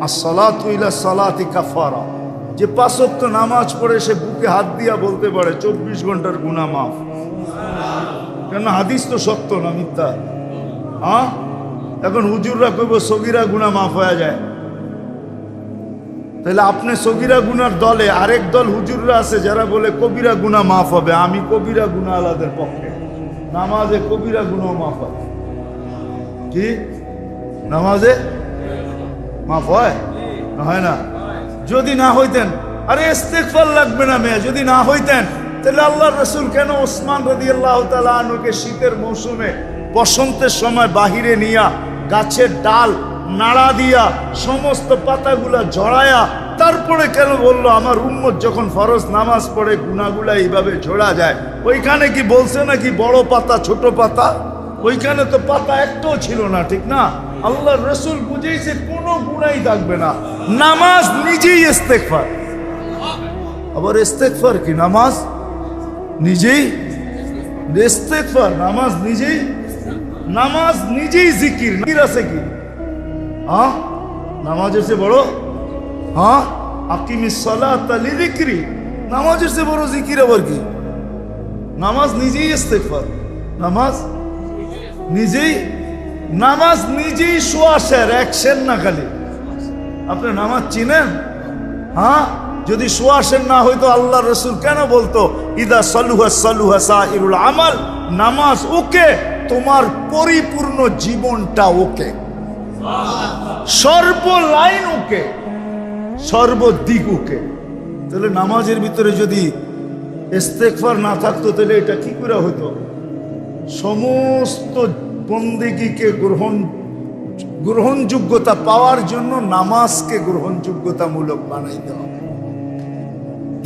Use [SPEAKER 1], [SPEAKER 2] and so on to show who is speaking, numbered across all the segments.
[SPEAKER 1] আর যে পাঁচক্ত নামাজ পড়ে সে বুকে হাত দিয়া বলতে পারে, চব্বিশ ঘণ্টার গুণা মাফ। কেন হাদিস তো সত্য না মিথ্যা। এখন হুজুররা কইব, সগিরা গুণা মাফ হয়ে যায়। তাহলে আপনি সগিরা গুনার দলে আরেক দল হুজুররা আছে, যারা বলে, কবিরা গুণা মাফ হবে। আমি কবিরা গুণা আলাদের পক্ষে। নামাজে কবিরা গুণাও মাফ হবে। কি? নামাজে হয়? না যদি না হইতেন, আরে ইস্তেকফার লাগবে না মেয়ে, যদি না হইতেন, তাহলে আল্লাহ রসুল কেন ওসমান রদি আল্লাহ তালুকে শীতের মৌসুমে বসন্তের সময় বাহিরে নিয়া গাছের ডাল নাড়া দিয়া সমস্ত পাতাগুলা ঝরায়া তারপরে কেন বলল, আমার উম্মত যখন ফরজ নামাজ পড়ে গুনাগুলা এইভাবে ঝোড়া যায়, ওইখানে কি বলছে নাকি বড় পাতা, ছোট পাতা? ওইখানে তো পাতা একটাও ছিল না, ঠিক না? আল্লাহ রসুল বুঝেইছে গুণাই থাকবে না। নামাজ নিজেই ইস্তেকফার আবার ইস্তেকফার কি? নামাজ নিজেই ইস্তেকফার নামাজ নিজেই নামাজ নিজেই জিকির। জিকির আছে কি? হ্যাঁ? নামাজের চেয়ে বড়? হ্যাঁ? আকিমি সলাত লিযিকরি। নামাজের চেয়ে বড় জিকির আবার কি? নামাজ নিজেই ইস্তেকফার নামাজ নিজেই নামাজ নিজেই সোয়াশের একশের না খালি। আপনি নামাজ চিনেন? হ্যাঁ? যদি সোয়াশের না হইতো আল্লাহ রসুল কেন বলতো, ইদা সলুহা সলুহা সাহিরুল আমাল নামাজ ওকে, তোমার পরিপূর্ণ জীবনটা ওকে। সর্ব লাইন ওকে সর্বদিক ওকে। তাহলে নামাজের ভিতরে যদি ইস্তেকফার না থাকতো, তাহলে এটা কি করে হতো? সমস্ত বন্দিগিকে গ্রহণ, গ্রহণযোগ্যতা পাওয়ার জন্য নামাজকে গ্রহণযোগ্যতামূলক বানাইতে হবে।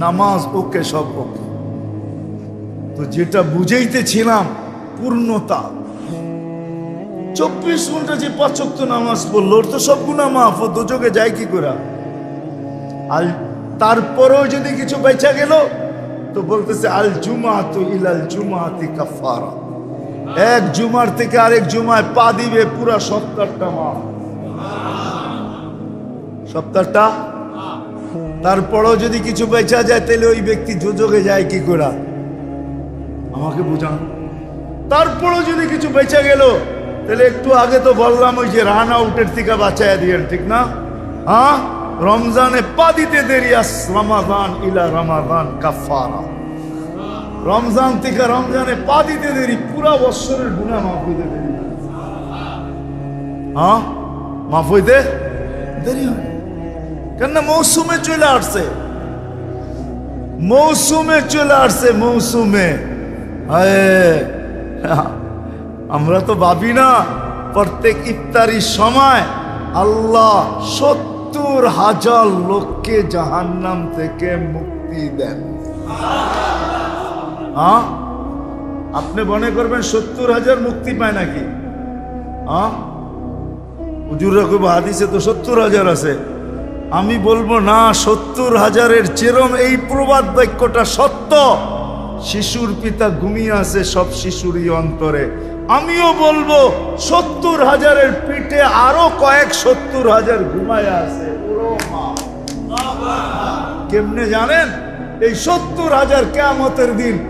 [SPEAKER 1] নামাজ ওকে সব ওকে তো যেটা বুঝাইতেছিলাম, পূর্ণতা। চব্বিশ ঘণ্টা যে পাচক নামাজ পড়ল, ওর তো সব গুণা মাফ, ও দুযোগে যায় কি করে? আর তারপরেও যদি কিছু বেচা গেল, তো বলতেছে, আল জুমা তো ইলাল জুমাতি কাফারা এক জুমার থেকে আরেক জুমায় পা দিবে পুরা সপ্তাহটা মা। সপ্তাহটা তারপরেও যদি কিছু বেচা যায়, তাহলে ওই ব্যক্তি যোজকে যায় কি করে? আমাকে বোঝান। তারপরেও যদি কিছু বেচা গেল, তাহলে একটু আগে তো বললাম ওই যে রান আউটের থেকে বাঁচায় দিয়েন, ঠিক না? হ্যাঁ? রমজানে পা দিতে দেরি আস, রমাদান ইলা রমাদান কাফারা। রমজান থেকে রমজানে পা দিতে দেরি, পুরা বৎসরের গুণা মাফ হইতে দেরি। হ্যাঁ? মাফ হইতে দেরি হয়। কেন মৌসুমে চলে আসছে। মৌসুমে চলে আসছে, মৌসুমে। আমরা তো ভাবি না, প্রত্যেক ইফতারির সময় আল্লাহ সত্তর হাজার লোককে জাহান্নাম থেকে মুক্তি দেন। হ্যাঁ? আপনি মনে করবেন সত্তর হাজার মুক্তি পায় নাকি? হ্যাঁ? হাদিসে তো সত্তর হাজার আছে। আমি বলব, না, সত্তর হাজারের চেরম এই প্রবাদ বাক্যটা সত্য। শিশুর পিতা ঘুমিয়ে আছে সব শিশুরই অন্তরে। আমিও বলব, সত্তর হাজারের পিঠে আরও কয়েক সত্তর হাজার ঘুমায় আছে। কেমনে জানেন? এই সত্তর হাজার কেমতের দিন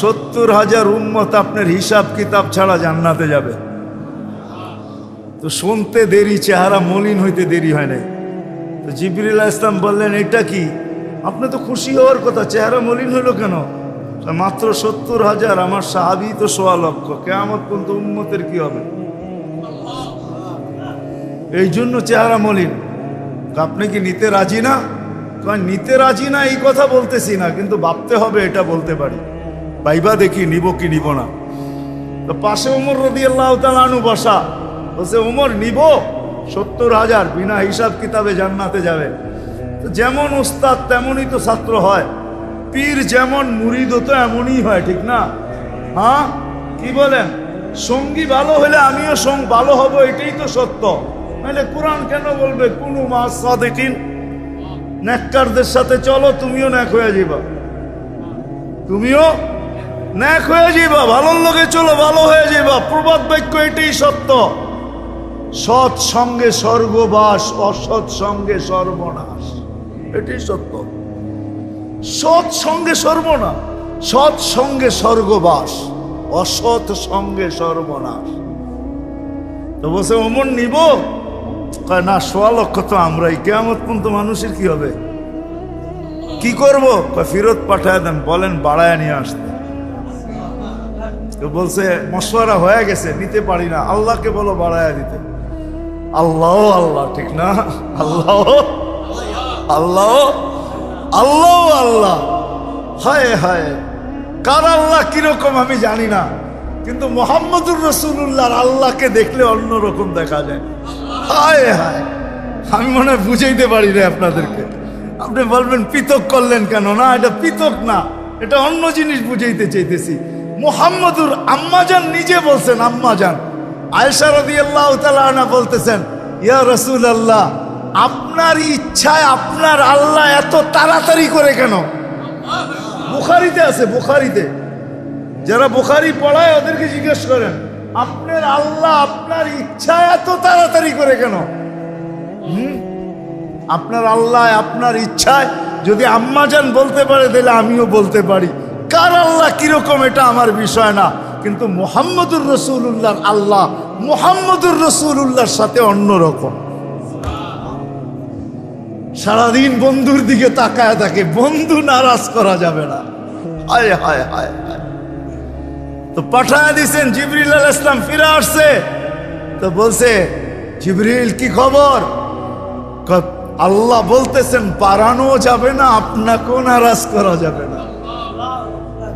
[SPEAKER 1] সত্তর হাজার উম্মত আপনার হিসাব কিতাব ছাড়া জান্নাতে যাবে। তো শুনতে দেরি, চেহারা মলিন হইতে দেরি হয় নাই। তো জিবরিল ইসলাম বললেন, এটা কি? আপনি তো খুশি হওয়ার কথা, চেহারা মলিন হলো কেন? মাত্র সত্তর হাজার আমার সাহাবি তো সোয়া লক্ষ কেমন পর্যন্ত উন্মতের কি হবে? এই জন্য চেহারা মলিন। আপনি কি নিতে রাজি না? নিতে রাজি না, এই কথা বলতেছি না, কিন্তু ভাবতে হবে, এটা বলতে পারি। ভাইবা দেখি, নিব কি নিব না। তো পাশে উমর রদি আল্লাহ তালু বসা। বলছে, উমর, নিব? সত্তর হাজার, বিনা হিসাব কিতাবে জান্নাতে যাবে। তো যেমন উস্তাদ তেমনই তো ছাত্র হয়। পীর যেমন মুরিদ তো এমনই হয়, ঠিক না? হ্যাঁ? কি বলেন? সঙ্গী ভালো হলে আমিও সঙ্গ, ভালো হব, এটাই তো সত্য। নাহলে কোরআন কেন বলবে? কোনো মাস সাদেকিন। নেককারদের সাথে চলো, তুমিও ন্যাক হয়ে যাবা তুমিও ন্যাক হয়ে যাবা ভালোর লোকে চলো, ভালো হয়ে যাবা প্রবাদ বাক্য এটাই সত্য। সৎ সঙ্গে স্বর্গবাস, অসৎ সঙ্গে সর্বনাশ। এটাই সত্য। সৎ সঙ্গে সর্বনাশ, সৎ সঙ্গে স্বর্গবাস, অসৎ সঙ্গে সর্বনাশ। তো বসে অমন নিব? কয়, না, সোয়া লক্ষ তো আমরাই। কেমন পর্যন্ত মানুষের কি হবে? কি করব? ফেরত পাঠায় দেন, বলেন, বাড়ায় নিয়ে আসতে। তো বলছে, মশওয়ারা হয়ে গেছে, নিতে পারি না। আল্লাহকে বলো বাড়ায় দিতে। আল্লাহ আল্লাহ, ঠিক না? আল্লাহ আল্লাহ আল্লাহ আল্লাহ। হায় হায়। কার আল্লাহ কীরকম আমি জানি না। কিন্তু মোহাম্মদুর রসুল্লাহর আল্লাহকে দেখলে অন্যরকম দেখা যায়। হায় হায়। আমি মনে হয় বুঝাইতে পারি না আপনাদেরকে। আপনি বলবেন, পৃথক করলেন কেন? না, এটা পৃথক না। এটা অন্য জিনিস বুঝাইতে চাইতেছি। মোহাম্মদুর আম্মাজান নিজে বলছেন, আম্মাজান। আয়সা রদি আল্লাহ বলতেছেন, ইয়া রসুল আল্লাহ আপনার ইচ্ছায় আপনার আল্লাহ এত তাড়াতাড়ি করে কেন? বুখারিতে আছে, বুখারিতে। যারা বুখারি পড়ায় ওদেরকে জিজ্ঞেস করেন, আপনার আল্লাহ আপনার ইচ্ছা এত তাড়াতাড়ি করে কেন? হুম? আপনার আল্লাহ আপনার ইচ্ছায় যদি আম্মাজান বলতে পারে, তাহলে আমিও বলতে পারি। কার আল্লাহ কীরকম, এটা আমার বিষয় না। কিন্তু মোহাম্মদুর রসুল্লাহর আল্লাহ মোহাম্মদুর রসুল্লাহর সাথে অন্যরকম। সারাদিন বন্ধুর দিকে তাকায় থাকে, বন্ধু নারাজ করা যাবে না। হায় হায় হায় হায়। তো পাঠায় দিছেন, জিবরিল আল ইসলাম ফিরে আসছে। তো বলছে, জিবরিল, কি খবর? আল্লাহ বলতেছেন, বাড়ানো যাবে না, আপনাকেও নারাজ করা যাবে না।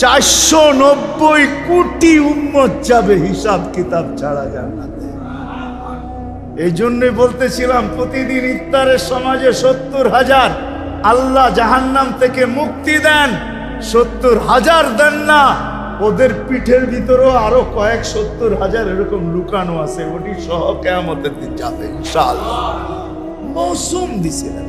[SPEAKER 1] চারশো নব্বই কোটি উম্মত যাবে, হিসাব কিতাব ছাড়া জান্নাতে। এই জন্যই বলতেছিলাম, প্রতিদিন ইফতারের সমাজে সত্তর হাজার। আল্লাহ জাহান্নাম থেকে মুক্তি দেন, সত্তর হাজার দেন না। ওদের পিঠের ভিতরেও আরও কয়েক সত্তর হাজার এরকম লুকানো আছে, ওটি সহ কেমতের দিন যাবে মৌসুম দিছিলেন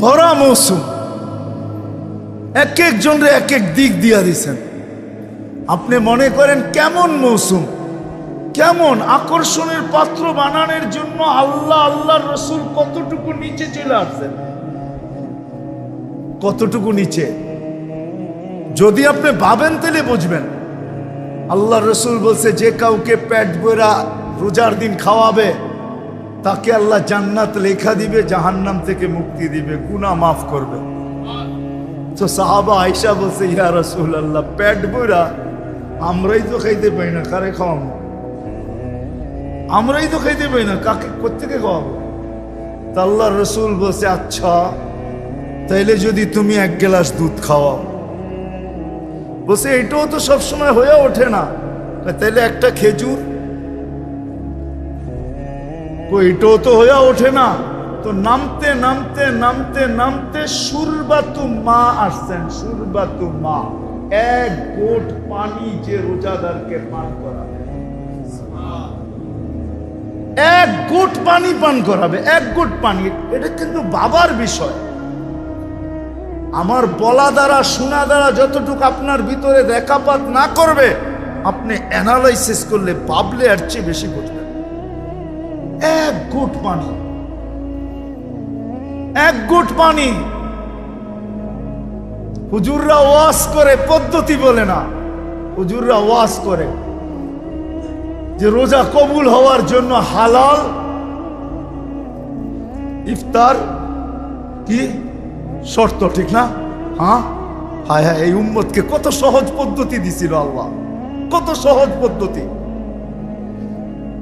[SPEAKER 1] ভরা মৌসুম। এক একজনরে এক এক দিক দিয়া দিছেন। আপনি মনে করেন কেমন মৌসুম? কেমন আকর্ষণের পাত্র বানানোর জন্য আল্লাহ, আল্লাহর রসুল কতটুকু নিচে চলে আসছেন? কতটুকু নিচে? যদি আপনি ভাবেন তাহলে বুঝবেন। আল্লাহ রসুল বলছে, যে কাউকে পেট বইরা রোজার দিন খাওয়াবে তাকে আল্লাহ জান্নাত লেখা দিবে, জাহান্নাম থেকে মুক্তি দিবে, গুনাহ মাফ করবে। তো সাহাবা আয়সা বলছে, ইয়া রসুল আল্লাহ প্যাট বইরা আমরাই তো খাইতে পাই না, কারে খাওয়াবো? আমরাই তো খাইতে পাই না, কাকে কোথেকে খাওয়াবো? তা আল্লাহ রসুল বলছে আচ্ছা তাইলে যদি তুমি এক গ্লাস দুধ খাওয়াও। বলছে, এটাও তো সবসময় হয়ে ওঠে না। তাইলে একটা খেজুর এটাও তো হয়ে ওঠে না। তো নামতে নামতে নামতে নামতে সুরবাতু মা আসছেন, সুরবাতু মা। এক গোট পানি যে রোজাদারকে পান করাবে। এক গোট পানি পান করাবে, এক গোট পানি। এটা কিন্তু বাবার বিষয়। আমার বলা দ্বারা, শোনা দ্বারা যতটুকু আপনার ভিতরে দেখাপাত না করবে, আপনি অ্যানালাইসিস করলে পাবলে আর চেয়ে বেশি বুঝবেন এক গুট পানি। এক গুট পানি। হুজুররা ওয়াজ করে, পদ্ধতি বলে না। হুজুররা ওয়াজ করে যে রোজা কবুল হওয়ার জন্য হালাল, ইফতার কি? শর্ত ঠিক না? হ্যাঁ? হায় হায়, এই উম্মতকে কত সহজ পদ্ধতি দিছিল আল্লাহ। কত সহজ পদ্ধতি।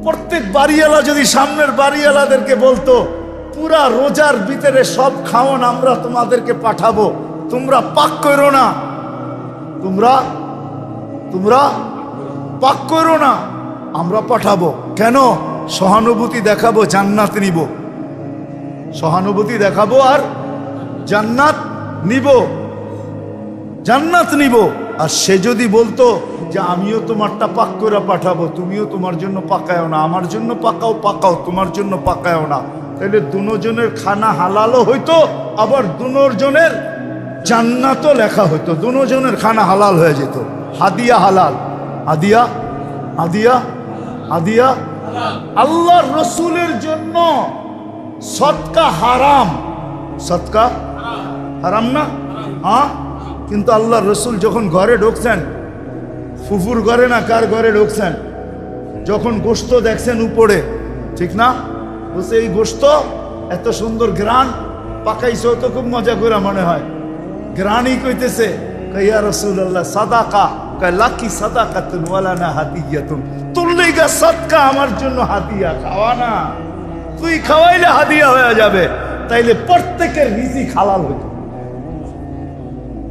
[SPEAKER 1] প্রত্যেক বাড়িওয়ালা যদি সামনের বাড়িওয়ালাদেরকে বলতো, পুরা রোজার ভিতরে সব খাওয়ান আমরা তোমাদেরকে পাঠাবো। তোমরা পাক করো না। তোমরা তোমরা পাক করো না, আমরা পাঠাবো। কেন? সহানুভূতি দেখাবো, জান্নাত নিব। সহানুভূতি দেখাবো আর জান্নাত নিব। জান্নাত নিব। আর সে যদি বলতো যে আমিও তোমারটা পাক করে পাঠাবো, তুমিও তোমার জন্য পাকায়ও না, আমার জন্য পাকাও পাকাও, তোমার জন্য পাকায়ও না, তাহলে দুজনের খানা হালালও হইতো, আবার দুজনের জান্নাতও লেখা হইতো, দুজনের খানা হালাল হয়ে যেত। হাদিয়া হালাল। হাদিয়া? হাদিয়া? হাদিয়া? আল্লাহ রসুলের জন্য সৎকা হারাম। সৎকা হারাম না? হ্যাঁ? কিন্তু আল্লাহ রসুল যখন ঘরে ঢুকছেন, ফুফুর ঘরে না কার ঘরে ঢুকছেন, যখন গোস্ত দেখছেন উপরে, ঠিক না? বলছে, এই গোস্ত এত সুন্দর গ্রান পাকাইছেও তো খুব মজা করে মনে হয়। গ্রানই কইতেছে কইয়া রসুল্লাহ সাদাকা। কয়, লাকি সাদাকা তুন ওয়ালা না হাতিয়া তুন তোর লেগা সৎকা আমার জন্য হাতিয়া খাওয়া না। তুই খাওয়াইলে হাদিয়া হয়ে যাবে, তাইলে প্রত্যেকের রিজিক হালাল হইত।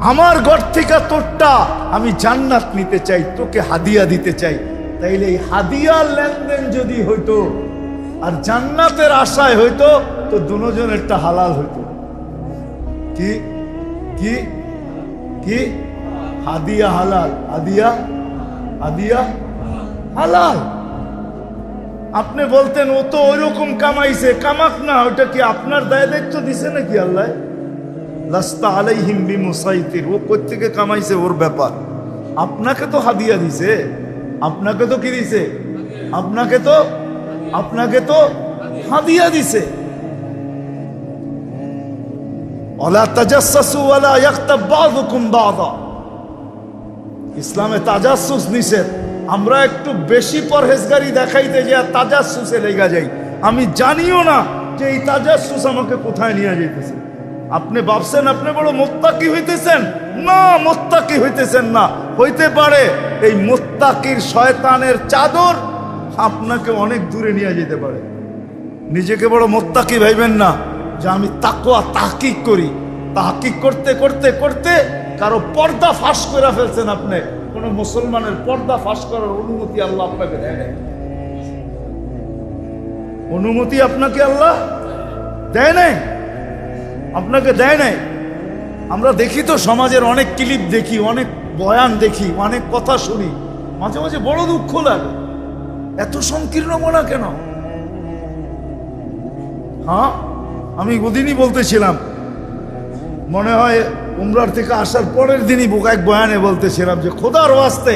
[SPEAKER 1] আমার ঘর থেকে তোরটা আমি জান্নাত নিতে চাই, তোকে হাদিয়া দিতে চাই। তাইলে এই হাদিয়ার লেনদেন যদি হইতো, আর জান্নাতের আশায় হইতো, তো দুজনেরটা হালাল হইতো। কি? কি? কি? হাদিয়া হালাল। হাদিয়া? হাদিয়া হালাল। আপনি বলতেন, ও তো ওইরকম কামাইছে, কামাক না ওটা কি আপনার দায় দায়িত্ব দিছে নাকি আল্লাহ? লাস্তা আলাইহিম বিমুসাইতির ও কোত্থেকে কামাইছে ওর ব্যাপার আপনাকে তো হাদিয়া দিছে আপনাকে তো কি দিছে আপনাকে তো আপনাকে তো হাদিয়া দিছে ওলা তাজাসসু ওয়ালা ইয়াগতাব বাযুকুম বাযা ইসলামে তাজাসসুস নিষেধ আমরা একটু বেশি পরহেজগারি দেখাইতে যে তাজাসসুসে লেগা যাই আমি জানিও না যে এই তাজাসসুস আমাকে কোথায় নিয়ে যাইতেছে। আপনি ভাবছেন আপনি বড় মোত্তাকি হইতেছেন? না, মোত্তাকি হইতেছেন না। হইতে পারে এই মোত্তাকির শয়তানের চাদর আপনাকে অনেক দূরে নিয়ে যেতে পারে। নিজেকে বড় মোত্তাকি ভাইবেন না যে আমি তাকোয়া তাহকিক করি। তাহকিক করতে করতে করতে কারও পর্দা ফাঁস করে ফেলছেন আপনি। কোন মুসলমানের পর্দা ফাঁস করার অনুমতি আল্লাহ আপনাকে দেয় নাই। অনুমতি আপনাকে আল্লাহ দেয় নাই? আপনাকে দেয় নাই। আমরা দেখি তো সমাজের অনেক ক্লিপ দেখি, অনেক বয়ান দেখি, অনেক কথা শুনি। মাঝে মাঝে বড় দুঃখ লাগে। এত সংকীর্ণ মনা কেন? হ্যাঁ আমি ওদিনই বলতেছিলাম। মনে হয় উমরার থেকে আসার পরের দিনই বুক এক বয়ানে বলতেছিলাম যে, খোদার ওয়াস্তে,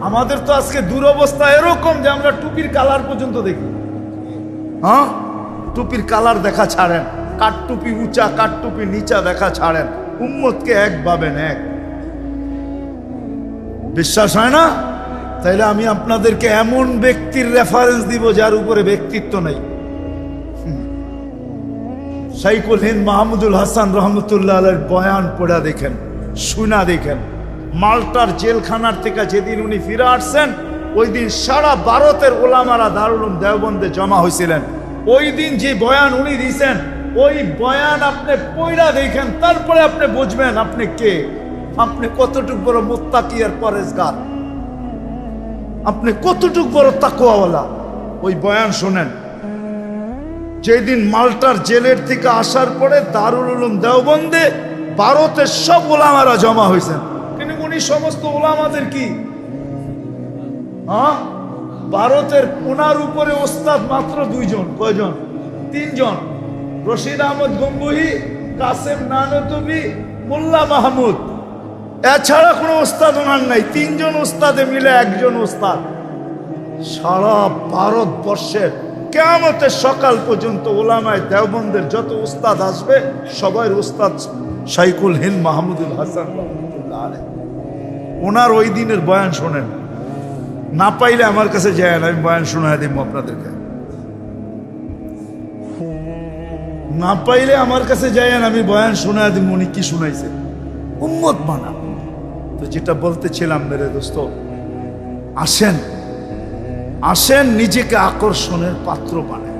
[SPEAKER 1] আমাদের তো আজকে দুরবস্থা এরকম যে আমরা টুপির কালার পর্যন্ত দেখি। হ্যাঁ টুপির কালার দেখা ছাড়েন। কাঠ টুপি উঁচা কাঠ টুপি নিচা দেখা ছাড়েন। উম্মতকে এক ভাবেন এক বিশ্বাস হয় না? তাইলে আমি আপনাদেরকে এমন ব্যক্তির রেফারেন্স দিব যার উপরে ব্যক্তিত্ব নেই। সাইকুল হিন্দ মাহমুদুল হাসান রহমতুল্লাহ আলের বয়ান পড়া দেখেন, শুনা দেখেন। মাল্টার জেলখানার থেকে যেদিন উনি ফিরে আসছেন, ওই দিন সারা ভারতের ওলামারা দারুল দেওবন্দে জমা হয়েছিলেন ওই দিন যে বয়ান উনি দিয়েছেন ওই বয়ান আপনি পয়রা দেখেন, তারপরে আপনি বুঝবেন আপনি কে। আপনি কতটুক বড় মোত্তাকি আর পরেজগার। আপনি কতটুক বড় তাকুয়াওয়ালা ওই বয়ান শোনেন। যেদিন মাল্টার জেলের থেকে আসার পরে দারুল উলুম দেওবন্দে ভারতের সব ওলামারা জমা হয়েছেন কিন্তু উনি সমস্ত ওলামাদের কি? হ্যাঁ? ভারতের ওনার উপরে ওস্তাদ মাত্র দুইজন। কয়জন? তিনজন। রশিদ আহমদ গম্বুহি, কাসেম নানতবি, মোল্লা মাহমুদ। এছাড়া কোনো ওস্তাদ ওনার নাই, তিনজন ওস্তাদে মিলে একজন ওস্তাদ সারা ভারতবর্ষের কেমতের সকাল পর্যন্ত ওলামায় দেওবন্দের যত উস্তাদ আসবে, সবাই উস্তাদ শাইকুল হিন্দ মাহমুদুল হাসান ওনার ওই দিনের বয়ান শোনেন। না পাইলে আমার কাছে যায় আমি বয়ান শোনায় দিব আপনাদেরকে। না পাইলে আমার কাছে যায় আমি বয়ান শোনায় দিব, উনি কি শুনাইছে? উম্মত মানা তো যেটা বলতেছিলাম, মেরে দোস্ত, আসেন আসেন, নিজেকে আকর্ষণের পাত্র বানায়।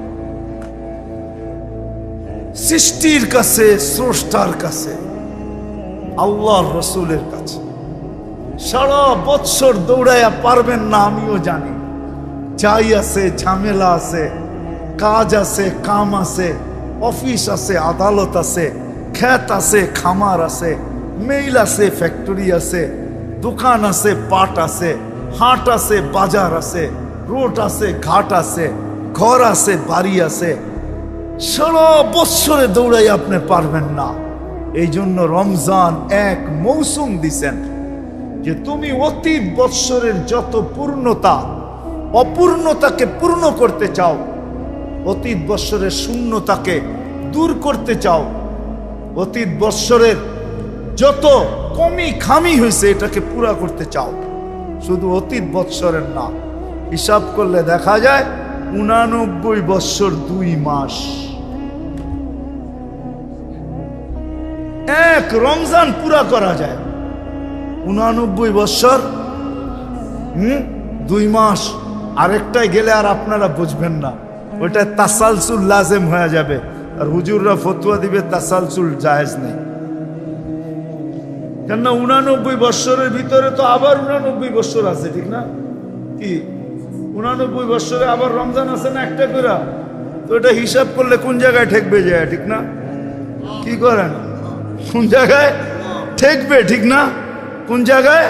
[SPEAKER 1] সৃষ্টির কাছে, স্রষ্টার কাছে, আল্লাহর রসুলের কাছে। সারা বৎসর দৌড়াইয়া পারবেন না, আমিও জানি। চাই আছে, ঝামেলা আছে, কাজ আছে, কাম আছে অফিস আছে, আদালত আছে ক্ষেত আছে, খামার আছে মেইল আছে ফ্যাক্টরি আছে, দোকান আছে, পাট আছে, হাট আছে, বাজার আছে, রোড আছে, ঘাট আছে, ঘর আছে, বাড়ি আছে। সারা বৎসরে দৌড়াই আপনি পারবেন না। এই জন্য রমজান এক মৌসুম দিছেন যে তুমি অতীত বৎসরের যত পূর্ণতা, অপূর্ণতাকে পূর্ণ করতে চাও অতীত বৎসরের শূন্যতাকে দূর করতে চাও। অতীত বৎসরের যত কমি খামি হয়েছে এটাকে পুরা করতে চাও। শুধু অতীত বৎসরের না, হিসাব করলে দেখা যায় উনানব্বই বৎসর দুই মাস। এক রমজান পুরা করা যায়। উনানব্বই বৎসর, হুম, দুই মাস। আরেকটাই গেলে আর আপনারা বুঝবেন না। ওইটা তাসালসুল লাজেম হয়ে যাবে। আর হুজুররা ফতুয়া দিবে, তাসালসুল জায়েজ নেই। কেননা উনানব্বই বৎসরের ভিতরে তো আবার উনানব্বই বৎসর আছে, ঠিক না? কি? উনানব্বই বৎসরে আবার রমজান আছে না একটা করে? তো এটা হিসাব করলে কোন জায়গায় ঠেকবে যায় ঠিক না? কি করেন? কোন জায়গায় ঠেকবে, ঠিক না? কোন জায়গায়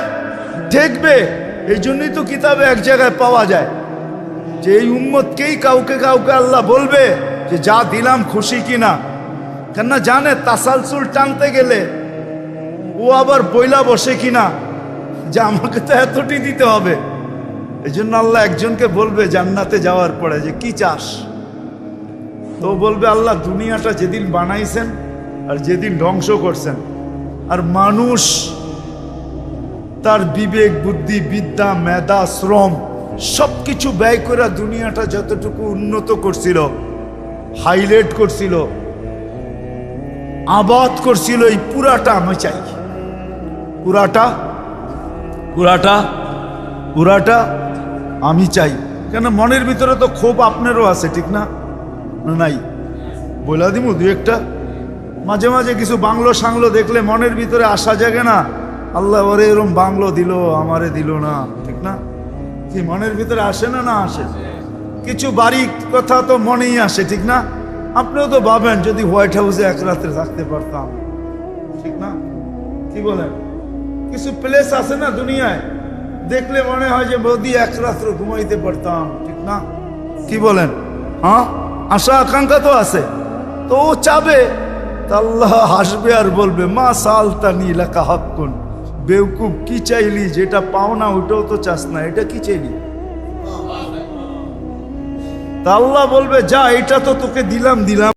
[SPEAKER 1] ঠেকবে? এই জন্যই তো কিতাবে এক জায়গায় পাওয়া যায়। যে এই উম্মতকেই কাউকে কাউকে আল্লাহ বলবে যে যা দিলাম খুশি কিনা। কেননা জানে তাসালসুল টানতে গেলে ও আবার বইলা বসে কিনা। যে আমাকে তো এতটি দিতে হবে। এই জন্য আল্লাহ একজনকে বলবে জান্নাতে যাওয়ার পরে যে, কি চাস? তো বলবে, আল্লাহ দুনিয়াটা যেদিন বানাইছেন আর যেদিন ধ্বংস করছেন, আর মানুষ তার বিবেক, বুদ্ধি, বিদ্যা, মেধা, শ্রম সব কিছু ব্যয় করে দুনিয়াটা যতটুকু উন্নত করছিল হাইলাইট করছিল আবাদ করছিল এই পুরাটা আমি চাই। পুরাটা? পুরাটা? পুরাটা আমি চাই। কেন মনের ভিতরে তো ক্ষোভ আপনারও আছে ঠিক না? নাই? বলা দিমু দু একটা? মাঝে মাঝে কিছু বাংলো সাংলো দেখলে মনের ভিতরে আসা জাগে না আল্লাহ ওরে এরম বাংলো দিল আমারে দিল না ঠিক না? কি মনের ভিতরে আসে না না আসে? কিছু বাড়ি কথা তো মনেই আসে, ঠিক না? আপনিও তো ভাবেন যদি হোয়াইট হাউসে এক রাত্রে থাকতে পারতাম, ঠিক না? কি বলেন? কিছু প্লেস আছে না দুনিয়ায়? দেখলে মনে হয় যে মোদি এক রাত্র ঘুমাইতে পারতাম, ঠিক না? কি বলেন? হ্যাঁ? আশা আকাঙ্ক্ষা তো আছে। তো ও চাবে আল্লাহ হাসবে আর বলবে, মা সালতানি লেখা হকুন বেউকুব, কি চাইলি? যেটা পাও না, ওটাও তো চাস না। এটা কি চাইলি? তা আল্লাহ বলবে, যা, এটা তো তোকে দিলাম দিলাম।